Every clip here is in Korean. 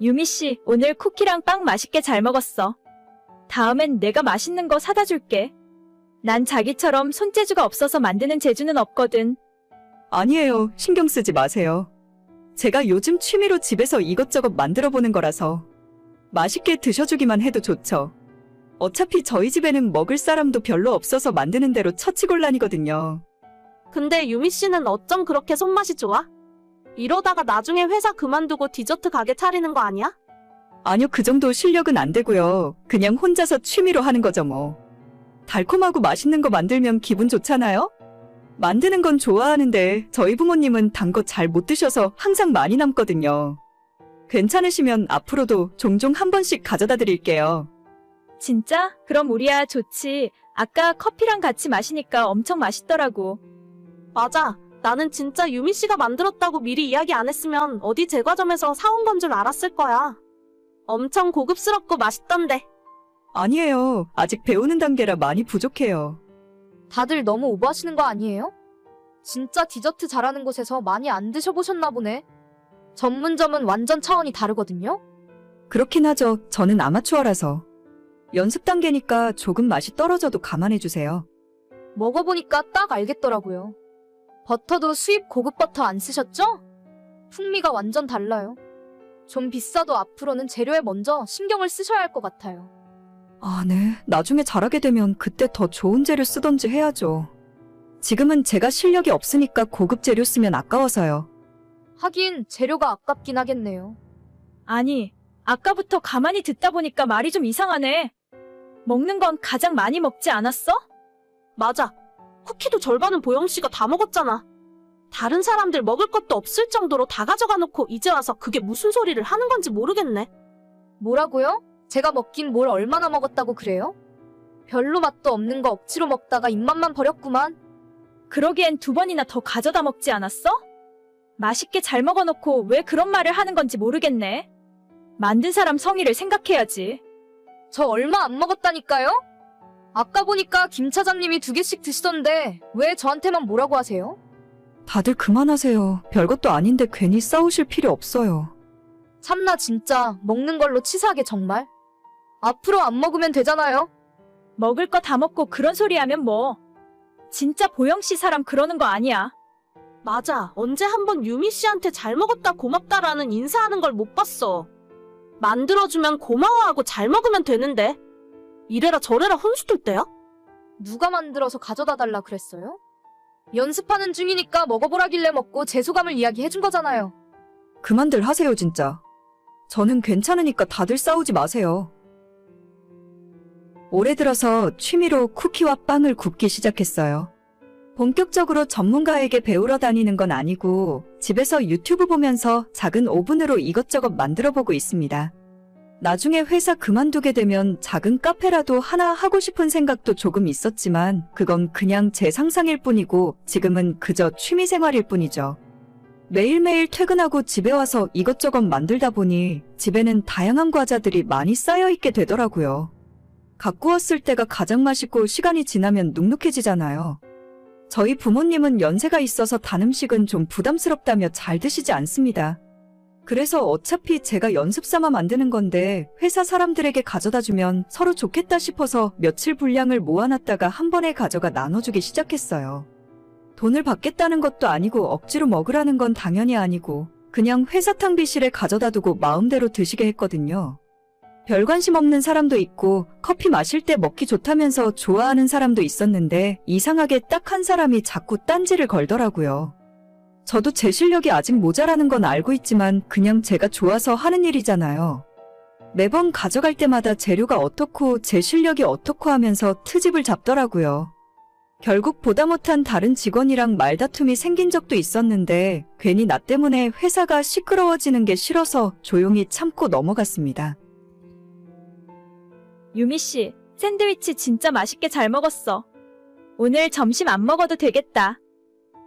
유미 씨, 오늘 쿠키랑 빵 맛있게 잘 먹었어. 다음엔 내가 맛있는 거 사다 줄게. 난 자기처럼 손재주가 없어서 만드는 재주는 없거든. 아니에요. 신경 쓰지 마세요. 제가 요즘 취미로 집에서 이것저것 만들어 보는 거라서 맛있게 드셔주기만 해도 좋죠. 어차피 저희 집에는 먹을 사람도 별로 없어서 만드는 대로 처치곤란이거든요. 근데 유미 씨는 어쩜 그렇게 손맛이 좋아? 이러다가 나중에 회사 그만두고 디저트 가게 차리는 거 아니야? 아니요, 그 정도 실력은 안 되고요. 그냥 혼자서 취미로 하는 거죠, 뭐. 달콤하고 맛있는 거 만들면 기분 좋잖아요? 만드는 건 좋아하는데 저희 부모님은 단 거 잘 못 드셔서 항상 많이 남거든요. 괜찮으시면 앞으로도 종종 한 번씩 가져다 드릴게요. 진짜? 그럼 우리야 좋지. 아까 커피랑 같이 마시니까 엄청 맛있더라고. 맞아. 나는 진짜 유미 씨가 만들었다고 미리 이야기 안 했으면 어디 제과점에서 사온 건 줄 알았을 거야. 엄청 고급스럽고 맛있던데. 아니에요. 아직 배우는 단계라 많이 부족해요. 다들 너무 오버하시는 거 아니에요? 진짜 디저트 잘하는 곳에서 많이 안 드셔보셨나 보네. 전문점은 완전 차원이 다르거든요? 그렇긴 하죠. 저는 아마추어라서. 연습 단계니까 조금 맛이 떨어져도 감안해 주세요. 먹어보니까 딱 알겠더라고요. 버터도 수입 고급 버터 안 쓰셨죠? 풍미가 완전 달라요. 좀 비싸도 앞으로는 재료에 먼저 신경을 쓰셔야 할 것 같아요. 아, 네. 나중에 잘하게 되면 그때 더 좋은 재료 쓰던지 해야죠. 지금은 제가 실력이 없으니까 고급 재료 쓰면 아까워서요. 하긴 재료가 아깝긴 하겠네요. 아니, 아까부터 가만히 듣다 보니까 말이 좀 이상하네. 먹는 건 가장 많이 먹지 않았어? 맞아. 쿠키도 절반은 보영 씨가 다 먹었잖아. 다른 사람들 먹을 것도 없을 정도로 다 가져가 놓고 이제 와서 그게 무슨 소리를 하는 건지 모르겠네. 뭐라고요? 제가 먹긴 뭘 얼마나 먹었다고 그래요? 별로 맛도 없는 거 억지로 먹다가 입맛만 버렸구만. 그러기엔 두 번이나 더 가져다 먹지 않았어? 맛있게 잘 먹어놓고 왜 그런 말을 하는 건지 모르겠네. 만든 사람 성의를 생각해야지. 저 얼마 안 먹었다니까요? 아까 보니까 김 차장님이 두 개씩 드시던데 왜 저한테만 뭐라고 하세요? 다들 그만하세요. 별것도 아닌데 괜히 싸우실 필요 없어요. 참나 진짜 먹는 걸로 치사하게 정말. 앞으로 안 먹으면 되잖아요. 먹을 거 다 먹고 그런 소리 하면 뭐. 진짜 보영 씨 사람 그러는 거 아니야. 맞아. 언제 한번 유미 씨한테 잘 먹었다 고맙다라는 인사하는 걸 못 봤어. 만들어주면 고마워하고 잘 먹으면 되는데. 이래라 저래라 혼수들 때야? 누가 만들어서 가져다 달라 그랬어요? 연습하는 중이니까 먹어보라길래 먹고 제 소감을 이야기해준 거잖아요. 그만들 하세요, 진짜. 저는 괜찮으니까 다들 싸우지 마세요. 올해 들어서 취미로 쿠키와 빵을 굽기 시작했어요. 본격적으로 전문가에게 배우러 다니는 건 아니고 집에서 유튜브 보면서 작은 오븐으로 이것저것 만들어 보고 있습니다. 나중에 회사 그만두게 되면 작은 카페라도 하나 하고 싶은 생각도 조금 있었지만 그건 그냥 제 상상일 뿐이고 지금은 그저 취미 생활일 뿐이죠. 매일매일 퇴근하고 집에 와서 이것저것 만들다 보니 집에는 다양한 과자들이 많이 쌓여 있게 되더라고요. 왔을 때가 가장 맛있고 시간이 지나면 눅눅해지잖아요. 저희 부모님은 연세가 있어서 단 음식은 좀 부담스럽다며 잘 드시지 않습니다. 그래서 어차피 제가 연습 삼아 만드는 건데 회사 사람들에게 가져다 주면 서로 좋겠다 싶어서 며칠 분량을 모아놨다가 한 번에 가져가 나눠주기 시작했어요. 돈을 받겠다는 것도 아니고 억지로 먹으라는 건 당연히 아니고 그냥 회사 탕비실에 가져다 두고 마음대로 드시게 했거든요. 별 관심 없는 사람도 있고 커피 마실 때 먹기 좋다면서 좋아하는 사람도 있었는데 이상하게 딱 한 사람이 자꾸 딴지를 걸더라고요. 저도 제 실력이 아직 모자라는 건 알고 있지만 그냥 제가 좋아서 하는 일이잖아요. 매번 가져갈 때마다 재료가 어떻고 제 실력이 어떻고 하면서 트집을 잡더라고요. 결국 보다 못한 다른 직원이랑 말다툼이 생긴 적도 있었는데 괜히 나 때문에 회사가 시끄러워지는 게 싫어서 조용히 참고 넘어갔습니다. 유미 씨, 샌드위치 진짜 맛있게 잘 먹었어. 오늘 점심 안 먹어도 되겠다.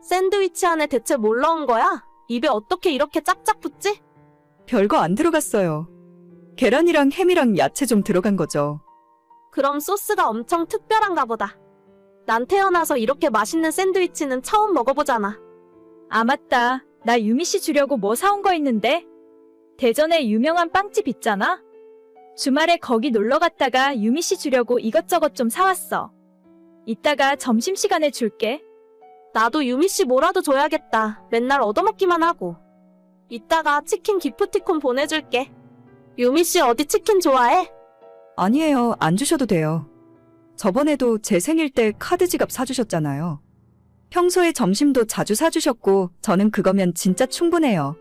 샌드위치 안에 대체 뭘 넣은 거야? 입에 어떻게 이렇게 짝짝 붙지? 별거 안 들어갔어요. 계란이랑 햄이랑 야채 좀 들어간 거죠. 그럼 소스가 엄청 특별한가 보다. 난 태어나서 이렇게 맛있는 샌드위치는 처음 먹어보잖아. 아, 맞다. 나 유미 씨 주려고 뭐 사온 거 있는데? 대전에 유명한 빵집 있잖아? 주말에 거기 놀러 갔다가 유미 씨 주려고 이것저것 좀 사왔어. 이따가 점심시간에 줄게. 나도 유미 씨 뭐라도 줘야겠다. 맨날 얻어먹기만 하고. 이따가 치킨 기프티콘 보내줄게. 유미 씨 어디 치킨 좋아해? 아니에요. 안 주셔도 돼요. 저번에도 제 생일 때 카드 지갑 사주셨잖아요. 평소에 점심도 자주 사주셨고, 저는 그거면 진짜 충분해요.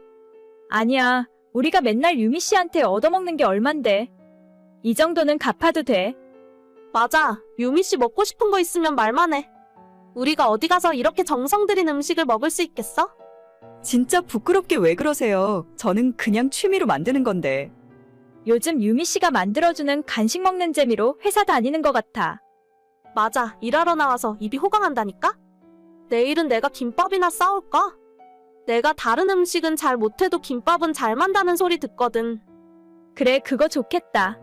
아니야. 우리가 맨날 유미 씨한테 얻어먹는 게 얼만데. 이 정도는 갚아도 돼. 맞아. 유미 씨 먹고 싶은 거 있으면 말만 해. 우리가 어디 가서 이렇게 정성 들인 음식을 먹을 수 있겠어? 진짜 부끄럽게 왜 그러세요? 저는 그냥 취미로 만드는 건데. 요즘 유미 씨가 만들어주는 간식 먹는 재미로 회사 다니는 것 같아. 맞아. 일하러 나와서 입이 호강한다니까? 내일은 내가 김밥이나 싸올까? 내가 다른 음식은 잘 못해도 김밥은 잘 만다는 소리 듣거든. 그래, 그거 좋겠다.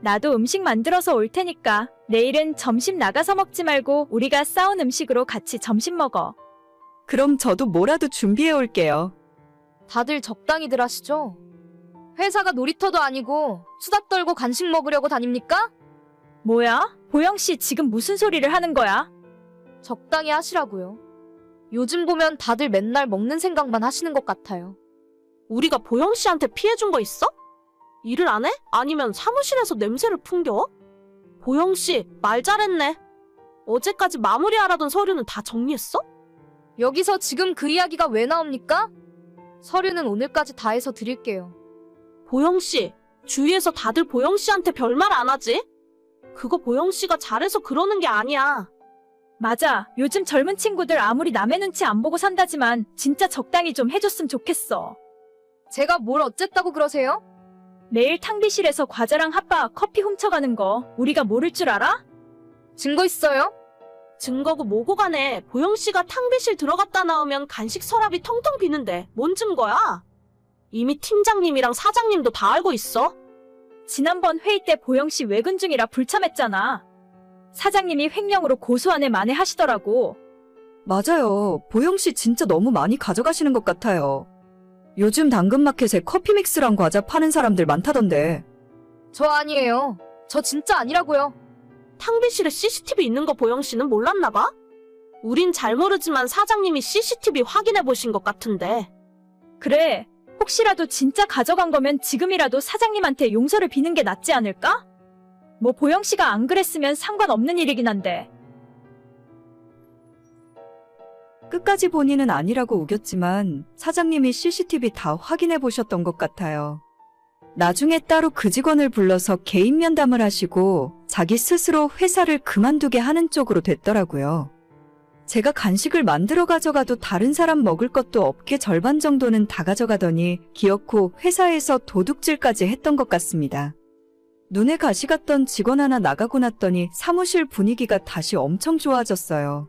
나도 음식 만들어서 올 테니까 내일은 점심 나가서 먹지 말고 우리가 싸운 음식으로 같이 점심 먹어. 그럼 저도 뭐라도 준비해 올게요. 다들 적당히들 하시죠? 회사가 놀이터도 아니고 수다 떨고 간식 먹으려고 다닙니까? 뭐야? 보영 씨 지금 무슨 소리를 하는 거야? 적당히 하시라고요. 요즘 보면 다들 맨날 먹는 생각만 하시는 것 같아요. 우리가 보영 씨한테 피해 준 거 있어? 일을 안 해? 아니면 사무실에서 냄새를 풍겨? 보영 씨, 말 잘했네. 어제까지 마무리하라던 서류는 다 정리했어? 여기서 지금 그 이야기가 왜 나옵니까? 서류는 오늘까지 다 해서 드릴게요. 보영 씨, 주위에서 다들 보영 씨한테 별말 안 하지? 그거 보영 씨가 잘해서 그러는 게 아니야. 맞아. 요즘 젊은 친구들 아무리 남의 눈치 안 보고 산다지만 진짜 적당히 좀 해줬으면 좋겠어. 제가 뭘 어쨌다고 그러세요? 내일 탕비실에서 과자랑 핫바 커피 훔쳐가는 거 우리가 모를 줄 알아? 증거 있어요? 증거고 뭐고 간에 보영 씨가 탕비실 들어갔다 나오면 간식 서랍이 텅텅 비는데 뭔 증거야? 이미 팀장님이랑 사장님도 다 알고 있어. 지난번 회의 때 보영 씨 외근 중이라 불참했잖아. 사장님이 횡령으로 고소한 애 만회하시더라고. 맞아요. 보영 씨 진짜 너무 많이 가져가시는 것 같아요. 요즘 당근마켓에 커피 믹스랑 과자 파는 사람들 많다던데. 저 아니에요. 저 진짜 아니라고요. 탕비실에 CCTV 있는 거 보영 씨는 몰랐나 봐? 우린 잘 모르지만 사장님이 CCTV 확인해 보신 것 같은데. 그래. 혹시라도 진짜 가져간 거면 지금이라도 사장님한테 용서를 비는 게 낫지 않을까? 뭐 보영 씨가 안 그랬으면 상관없는 일이긴 한데. 끝까지 본인은 아니라고 우겼지만 사장님이 CCTV 다 확인해 보셨던 것 같아요. 나중에 따로 그 직원을 불러서 개인 면담을 하시고 자기 스스로 회사를 그만두게 하는 쪽으로 됐더라고요. 제가 간식을 만들어 가져가도 다른 사람 먹을 것도 없게 절반 정도는 다 가져가더니 기어코 회사에서 도둑질까지 했던 것 같습니다. 눈에 가시 갔던 직원 하나 나가고 났더니 사무실 분위기가 다시 엄청 좋아졌어요.